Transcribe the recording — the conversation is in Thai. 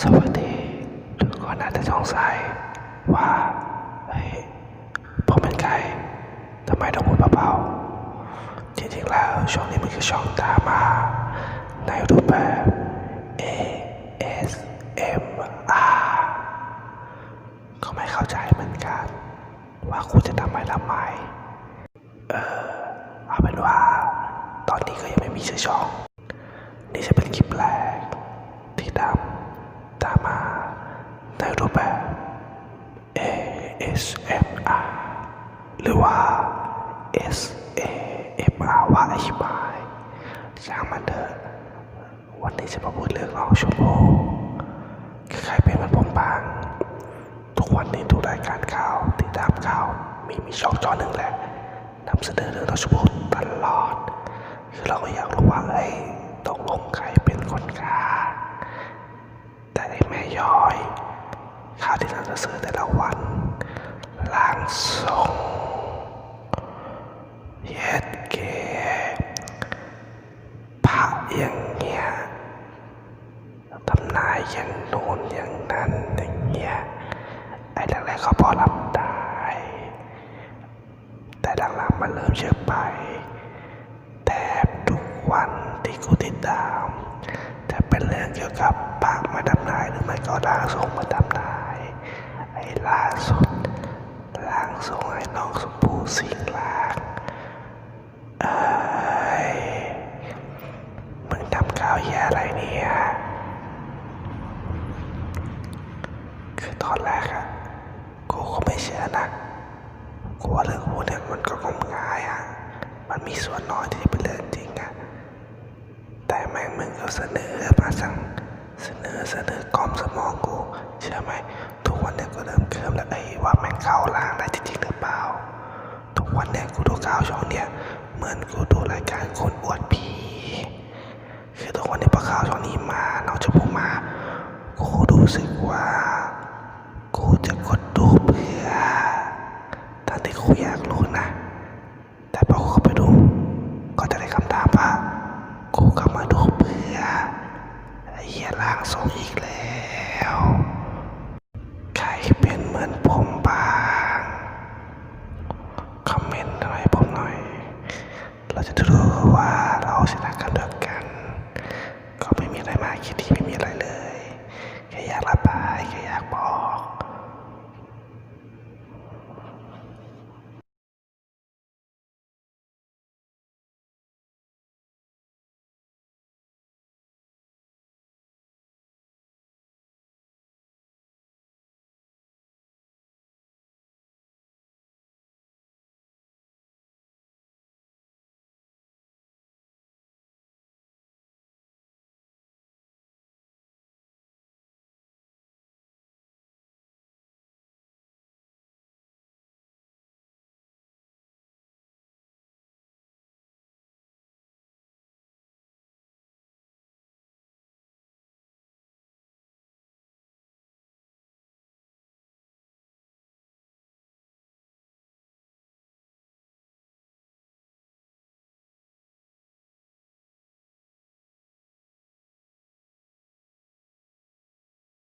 สวัสดีทุกคนอาจจะสงสัยว่าเฮ้ยผมเป็นใครทำไมต้องพูดเบาๆจริงๆแล้วช่องนี้มันคือช่องตามา ในรูปแบบ ASMR ก็ไม่เข้าใจเหมือนกัน ว่าคุณจะทำไมทำไมเออเอาเป็นว่า ตอนนี้ก็ยังไม่มีชื่อช่อง นี่จะเป็นคลิปแรกที่ทำตามมาในรูปแบบ ASMR หรือว่า SAMR ว่าอธิบายช่างมันเถอะวันนี้จะมาพูดเรื่องน้องชมพู่ใครเป็นมันผมบ้าง ทุกวันนี้ดูรายการข่าวติดตามข่าว มีมีช่องจอหนึ่งแหละนำเสนอเรื่องน้องชมพู่ตลอด คือเราก็อยากรู้ว่าเอ้ตกลงใครเป็นคนฆ่าแต่ไอ้แม่ย้อยข่าวที่เราจะซื้อแต่ละวัน ล่างทรงเย็ดเกพระอย่างเงี้ยทำนายอย่างโน้นอย่างนั้นอย่างเงี้ยไอ้แรกๆเขาพอรับได้ แต่หลังๆมันเริ่มเยอะไป แทบทุกวันที่กูติดตาม จะเป็นเรื่องเกี่ยวกับปากมาดำนายหรือไม่ก็ล่างทรงมาดำนายไอ้ล่าสุด ล่งทรงไอ้น้องสมบูสิงห์ลางเอ้ยมึงทำข่าวแย่อะไรเนี่ย คือตอนแรกอะกูก็ไม่เชื่อนะกูว่าเรื่องพวกเนี้ยมันก็งมงายอะมันมีส่วนน้อยที่จะเป็นเรื่องจริงอะแต่แม่งมึงก็เสนอมาสั่งเสนอเสนอกล่อมสมองกู เชื่อไหม ทุกวันเนี้ยกูเริ่มเคลิมแล้วไอ้ว่าแม่งเข้าล่างได้จริงๆหรือเปล่า ทุกวันเนี้ยกูดูข่าวช่องเนี้ยเหมือนกูดูรายการคนอวดผีคือทุกวันนี้พอข่าวช่องนี้มาน้องจะพูดมากูรู้สึกว่า กูจะกดดูเพื่อทั้งที่กูอยากรู้นะ แต่พอกูเข้าไปดู ก็จะได้คำถามว่ากูเข้ามาดูเพื่อไอ้เหี้ยล่างทรงอีกแล้ว เราจะด้รู้ว่าเราชนะกันด้วยกัน ก็ไม่มีอะไรมากคิดที่ไม่มีอะไรเลย